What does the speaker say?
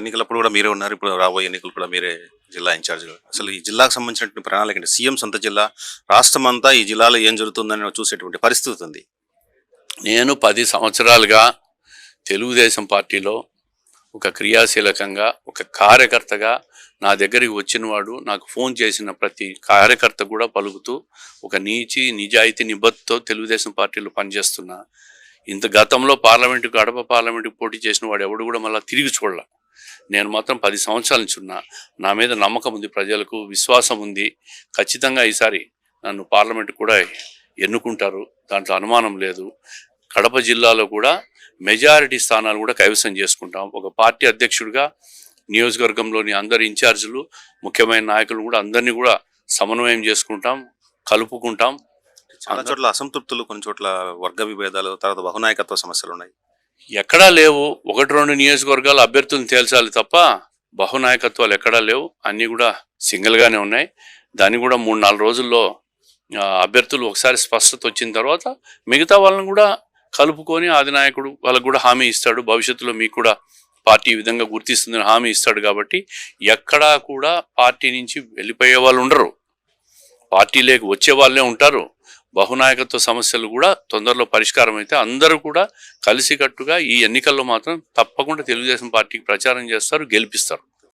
ఎన్నికలప్పుడు కూడా మీరే ఉన్నారు. ఇప్పుడు రాబోయే ఎన్నికలు కూడా మీరే జిల్లా ఇన్ఛార్జ్ అసలు ఈ జిల్లాకు సంబంధించినటువంటి ప్రణాళిక అంటే సీఎం సొంత జిల్లా రాష్ట్రం అంతా ఈ జిల్లాలో ఏం జరుగుతుందని చూసేటువంటి పరిస్థితి ఉంది. నేను పది సంవత్సరాలుగా తెలుగుదేశం పార్టీలో ఒక క్రియాశీలకంగా ఒక కార్యకర్తగా నా దగ్గరికి వచ్చినవాడు నాకు ఫోన్ చేసిన ప్రతి కార్యకర్త కూడా పలుకుతూ ఒక నీచి నిజాయితీ నిబద్ధతో తెలుగుదేశం పార్టీలో పనిచేస్తున్నా. ఇంత గతంలో పార్లమెంటు గడప పార్లమెంటుకు పోటీ చేసిన వాడు ఎవడు కూడా మళ్ళీ తిరిగి చూడాల. నేను మాత్రం పది సంవత్సరాల నుంచి ఉన్నా. నా మీద నమ్మకం ఉంది ప్రజలకు విశ్వాసం ఉంది. ఖచ్చితంగా ఈసారి నన్ను పార్లమెంటు కూడా ఎన్నుకుంటారు. దాంట్లో అనుమానం లేదు. కడప జిల్లాలో కూడా మెజారిటీ స్థానాలు కూడా కైవసం చేసుకుంటాం. ఒక పార్టీ అధ్యక్షుడిగా నియోజకవర్గంలోని అందరి ఇన్ఛార్జీలు ముఖ్యమైన నాయకులు కూడా అందరినీ కూడా సమన్వయం చేసుకుంటాం కలుపుకుంటాం. చాలా చోట్ల అసంతృప్తులు కొన్ని చోట్ల వర్గ విభేదాలు తర్వాత బహునాయకత్వ సమస్యలు ఉన్నాయి. ఎక్కడా లేవు. ఒకటి రెండు నియోజకవర్గాలు అభ్యర్థులను తేల్చాలి తప్ప బహునాయకత్వాలు ఎక్కడా లేవు. అన్నీ కూడా సింగిల్గానే ఉన్నాయి. దాన్ని కూడా మూడు నాలుగు రోజుల్లో అభ్యర్థులు ఒకసారి స్పష్టత వచ్చిన తర్వాత మిగతా వాళ్ళని కూడా కలుపుకొని అధినాయకుడు వాళ్ళకు కూడా హామీ ఇస్తాడు. భవిష్యత్తులో మీకు కూడా పార్టీ ఈ విధంగా గుర్తిస్తుందని హామీ ఇస్తాడు కాబట్టి ఎక్కడా కూడా పార్టీ నుంచి వెళ్ళిపోయే వాళ్ళు ఉండరు. పార్టీలోకి వచ్చే వాళ్ళే ఉంటారు. బహునాయకత్వ సమస్యలు కూడా తొందరలో పరిష్కారం అయితే అందరూ కూడా కలిసికట్టుగా ఈ ఎన్నికల్లో మాత్రం తప్పకుండా తెలుగుదేశం పార్టీకి ప్రచారం చేస్తారు గెలిపిస్తారు.